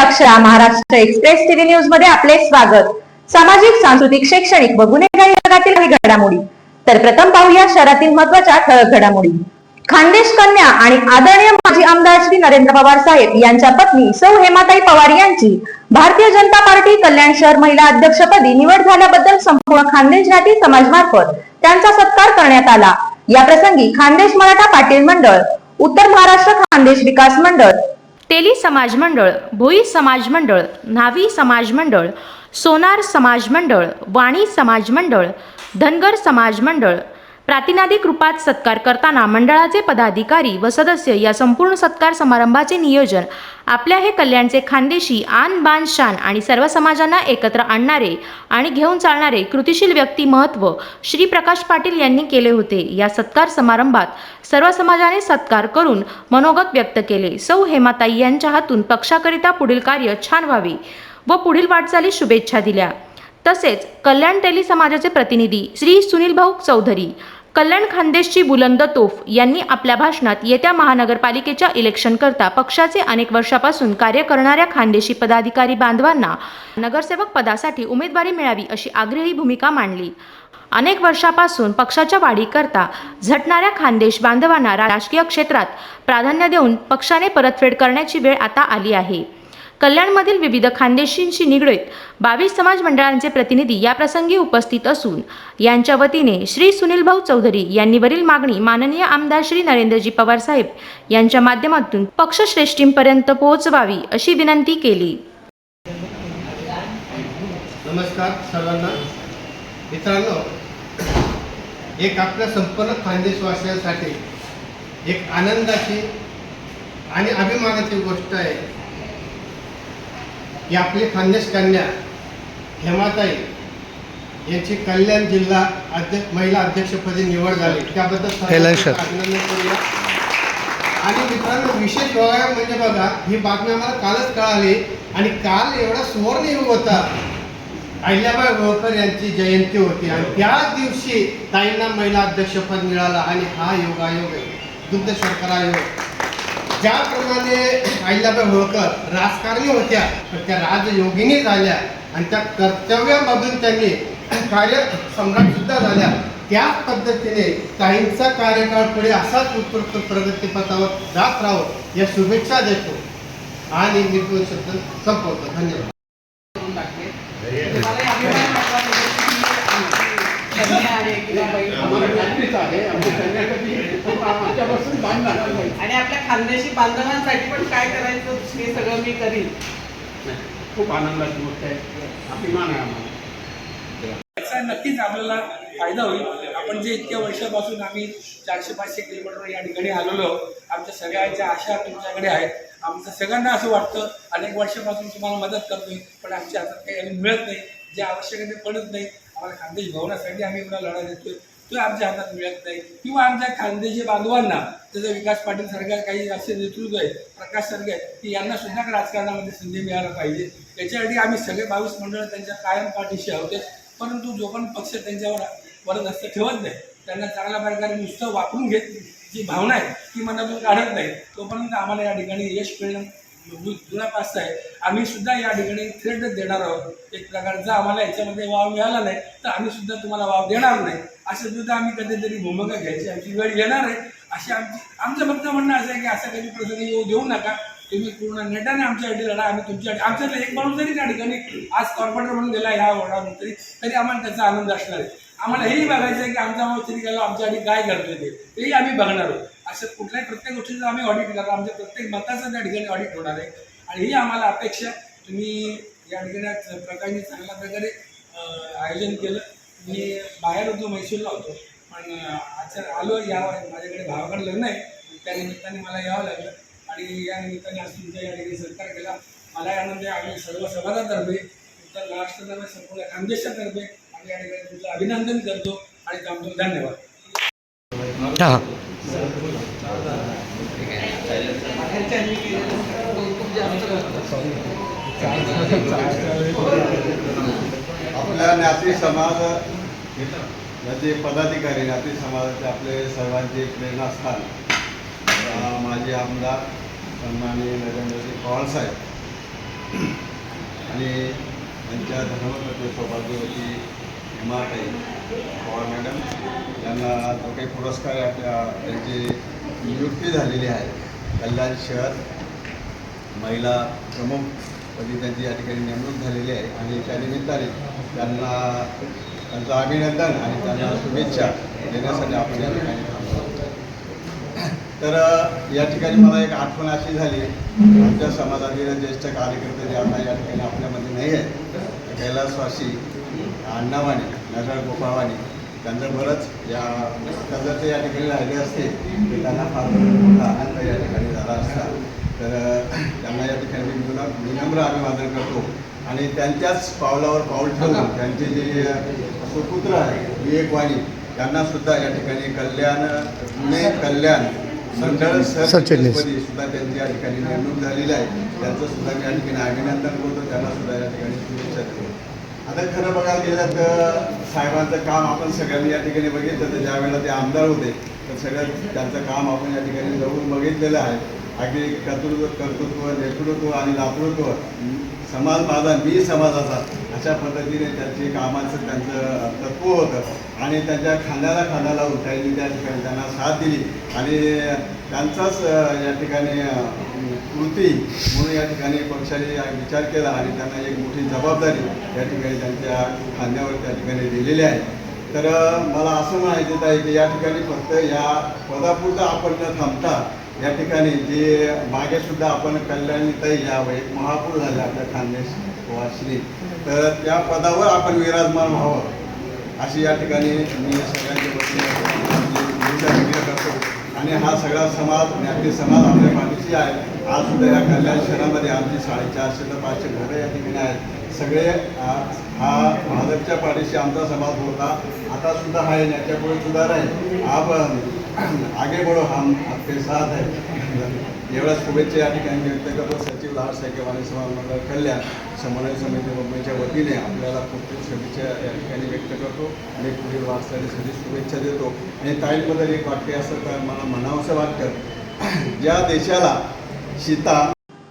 Akshara Maharashtra express TV न्यूजमध्ये आपले स्वागत. सामाजिक सांस्कृतिक शैक्षणिक व गुन्हेगारी जगातील काही घडामोडी. तर प्रथम पाहूया शहरातील महत्त्वाच्या ठळक घडामोडी. खानदेश कन्या आणि आदरणीय माजी आमदार श्री नरेंद्र पवार साहेब यांच्या पत्नी सौ हेमाताई पवार यांची भारतीय जनता पार्टी कल्याण शहर महिला अध्यक्षपदी निवड झाल्याबद्दल संपूर्ण खानदेश घाटी समाजमार्फत त्यांचा सत्कार करण्यात आला. या प्रसंगी खानदेश मराठा पाटील मंडळ उत्तर महाराष्ट्र खानदेश विकास मंडळ तेली समाज मंडळ भोई समाज मंडळ न्हावी समाज मंडळ सोनार समाज मंडळ वाणी समाज मंडळ धनगर समाज मंडळ प्रातिनादिक रूपात सत्कार करताना मंडळाचे पदाधिकारी व सदस्य या संपूर्ण सत्कार समारंभाचे नियोजन आपल्या हे कल्याणचे खानदेशी आन बान शान आणि सर्व समाजांना एकत्र आणणारे आणि घेऊन चालणारे कृतिशील व्यक्तिमहत्व श्री प्रकाश पाटील यांनी केले होते. या सत्कार समारंभात सर्व समाजाने सत्कार करून मनोगत व्यक्त केले. सौ हेमाताई यांच्या हातून पक्षाकरिता पुढील कार्य छान व्हावे व पुढील वाटचाली शुभेच्छा दिल्या. तसेच कल्याण तेली समाजाचे प्रतिनिधी श्री सुनील भाऊ चौधरी कल्याण खानदेशची बुलंद तोफ यांनी आपल्या भाषणात येत्या महानगरपालिकेच्या इलेक्शनकरता पक्षाचे अनेक वर्षापासून कार्य करणाऱ्या खानदेशी पदाधिकारी बांधवांना नगरसेवक पदासाठी उमेदवारी मिळावी अशी आग्रही भूमिका मांडली. अनेक वर्षापासून पक्षाच्या वाढीकरता झटणाऱ्या खानदेश बांधवांना राजकीय क्षेत्रात प्राधान्य देऊन पक्षाने परतफेड करण्याची वेळ आता आली आहे. कल्याणमधील विविध खानदेशींशी निगडीत बावीस समाज मंडळांचे प्रतिनिधी या प्रसंगी उपस्थित असून यांच्या वतीने श्री सुनील भाऊ चौधरी यांनी वरील मागणी माननीय आमदार श्री नरेंद्रजी पवार साहेब यांच्या माध्यमातून पक्षश्रेष्ठींपर्यंत पोहोचवावी अशी विनंती केली. नमस्कार सर्वांना. मित्रांनो एक आपल्या संपूर्ण खानदेशवासियांसाठी एक आनंदाची आणि अभिमानाची गोष्ट आहे. की आपली खानदेश कन्या हेमाताई यांची कल्याण जिल्हा अध्यक्ष महिला अध्यक्षपदी निवड झाली. त्याबद्दल. अभिनंदन करूया. आणि मित्रांनो विशेष बघायला म्हणजे बघा ही बातमी आम्हाला कालच कळाली आणि काल एवढा सुवर्णयुग होता. अहिल्याबाई होळकर यांची जयंती होती आणि त्याच दिवशी ताईंना महिला अध्यक्षपद मिळालं आणि हा योगायोग आहे. दुग्ध शर्करा आयोग ज्याप्रमाणे अहिल्याबाई होळकर राजकारणी होत्या पण त्या राजयोगिनी झाल्या आणि त्या कर्तव्यामधून त्यांनी कार्य सम्राट सुद्धा झाल्या. त्याच पद्धतीने ताईंचा कार्यकाळ पुढे असाच उत्कृष्ट प्रगतीपथावर जात राहो या शुभेच्छा देतो. आणि मी दोन शब्द संपवतो. धन्यवाद. आणि आपल्या खानदेशी बांधवांसाठी पण काय करायचं हे सगळं मी करीन. खूप आनंदाची गोष्ट आहे. अभिमान आहे आम्हाला. याचा नक्कीच आपल्याला फायदा होईल. आपण जे इतक्या वर्षापासून आम्ही चारशे पाचशे किलोमीटर या ठिकाणी आलेलो आमच्या सगळ्यांच्या आशा तुमच्याकडे आहेत. आमचं सगळ्यांना असं वाटतं अनेक वर्षापासून तुम्हाला मदत करतोय पण आमच्या हातात काही अजून मिळत नाही. जे आवश्यक आहे ते पडत नाही. आम्हाला खानदेश भवनासाठी आम्ही एवढा लढा देतोय. तो आमच्या हातात मिळत नाही. किंवा आमच्या खानदेशी बांधवांना त्याचा विकास पाटील सारखं काही असे नेतृत्व आहे प्रकाश सारखे आहेत की यांना सुद्धा राजकारणामध्ये संधी मिळायला पाहिजे. याच्यासाठी आम्ही सगळे बावीस मंडळ त्यांच्या कायम पाठीशी आहोत. परंतु जो पण पक्ष त्यांच्यावर वरद ठेवत नाही त्यांना चांगल्या प्रकारे नुसतं वापरून घेत जी भावना आहे ती मनातून काढत नाही. तोपर्यंत आम्हाला या ठिकाणी यश मिळणं जु- जुना पास आहे. आम्ही सुद्धा या ठिकाणी थेट देणार आहोत. एक प्रकारचा आम्हाला याच्यामध्ये वाव मिळाला नाही तर आम्ही सुद्धा तुम्हाला वाव देणार नाही. असं सुद्धा आम्ही कधीतरी भूमिका घ्यायची आमची वेळ येणार आहे. अशी आमची आमचं फक्त म्हणणं असं आहे की असं कधी प्रसंग येऊ देऊ नका. तुम्ही पूर्ण नेटाने आमच्यासाठी लढा आम्ही तुमच्यासाठी आमच्यातला एक माणूस जरी त्या ठिकाणी आज कॉर्पोरेटर म्हणून गेला ह्या वॉर्डामध्ये तरी तरी आम्हाला त्याचा आनंद असणार आहे. आम्हाला हेही बघायचं आहे की आमचा माणूस तरी गेला आमच्यासाठी काय करतोय ते. तेही आम्ही बघणार आहोत. असं कुठल्याही प्रत्येक गोष्टीचं आम्ही ऑडिट करणार आमच्या प्रत्येक मताचं त्या ठिकाणी ऑडिट होणार आहे. आणि ही आम्हाला अपेक्षा तुम्ही या ठिकाणी प्रकारे चांगल्या प्रकारे आयोजन केलं. मी बाहेर होतो म्हैसूरला होतो. पण आज आलो या माझ्याकडे भावाकडे लग्न आहे. त्या निमित्ताने मला यावं लागलं. आणि या निमित्ताने आज तुमच्या या ठिकाणी सत्कार केला. मला आनंद आहे आम्ही सर्व समाजातर्फे उत्तर महाराष्ट्रातर्फे संपूर्ण खानदेशातर्फे आम्ही या ठिकाणी तुमचं अभिनंदन करतो आणि थांबतो. धन्यवाद. हां. कौतुक जास्त आपल्या ज्ञाती समाज याचे पदाधिकारी ज्ञाती समाजाचे आपले सर्वांचे प्रेरणास्थान माझे माजी आमदार सन्माननीय नरेंद्रजी पवार साहेब. आणि त्यांच्या धर्मपत्नी सौभाग्यवती हिमाताई पवार मॅडम यांना जो काही पुरस्कार आपल्या त्यांची नियुक्ती झालेली आहे. कल्याण शहर महिला प्रमुख पदी त्यांची या ठिकाणी नेमणूक झालेली आहे आणि त्या निमित्ताने त्यांना त्यांचं अभिनंदन आणि त्यांना शुभेच्छा देण्यासाठी आपण या ठिकाणी थांबलो. तर या ठिकाणी मला एक आठवण अशी झाली. आमच्या समाजातील ज्येष्ठ कार्यकर्ते जे आता या ठिकाणी आपल्यामध्ये नाही आहेत कैलासवासी अण्णावाणी नरळ गोपाळवाणी त्यांचं बरंच या त्यांचं ते या ठिकाणी राहिले असते की त्यांना फार मोठा आनंद या ठिकाणी झाला असता. तर त्यांना या ठिकाणी विनम्र अभिवादन करतो. आणि त्यांच्याच पावलावर पाऊल ठेवून त्यांचे जे सुपुत्र आहे विवेकवाणी त्यांना सुद्धा या ठिकाणी कल्याण पुणे कल्याण मंडळ सरचिटणीसपदी सुद्धा त्यांची या ठिकाणी नेमणूक झालेली आहे. त्यांचं सुद्धा मी या ठिकाणी अभिनंदन करतो. त्यांना सुद्धा या ठिकाणी शुभेच्छा देतो. आता खरं बघायला गेलं तर साहेबांचं काम आपण सगळ्यांनी या ठिकाणी बघितलं. तर ज्या वेळेला ते आमदार होते तर सगळं त्यांचं काम आपण या ठिकाणी जवळून बघितलेलं आहे. अगदी कर्तृत्व कर्तृत्व नेतृत्व आणि दातृत्व समाज माझा मी समाजाचा. अशा पद्धतीने त्यांचे कामाचं त्यांचं तत्व होतं. आणि त्यांच्या खांद्याला खांद्याला उठायली त्या ठिकाणी त्यांना साथ दिली. आणि त्यांचाच या ठिकाणी कृती म्हणून या ठिकाणी पक्षाने विचार केला आणि त्यांना एक मोठी जबाबदारी या ठिकाणी त्यांच्या खांद्यावर त्या ठिकाणी दिलेली आहे. तर मला असं म्हणायचं आहे की या ठिकाणी फक्त या पदापुरतं आपण न थांबता या ठिकाणी जे मागे सुद्धा आपण कल्याणीताई यावं एक महापूर झाले आपल्या खानदेश वासनी तर त्या पदावर आपण विराजमान व्हावं अशी या ठिकाणी मी सगळ्यांच्या वतीने करतो आणि हा सगळा समाज ज्ञाती समाज आपल्या पाठीशी आहे. आज सुद्धा या कल्याण शहरामध्ये आमची साडेचारशे ते पाचशे घरं या ठिकाणी आहेत. सगळे हा भाजपच्या पाठीशी आमचा समाज होता. आता सुद्धा आहे याच्यापुढे सुद्धा राहील. आपण आगे बढो हम आपके साथ है। एवढ्या शुभेच्छा या ठिकाणी व्यक्त करतो सचिव लाल सायकेवाणी समाज मंडळ कल्याण समन्वय समिती मुंबईच्या वतीने आपल्याला खूप खूप शुभेच्छा या ठिकाणी व्यक्त करतो आणि पुढील वाटचालीसाठी शुभेच्छा देतो आणि ताईंबद्दल एक वाक्य असं तर मला म्हणावंसं वाटतं ज्या देशाला सीता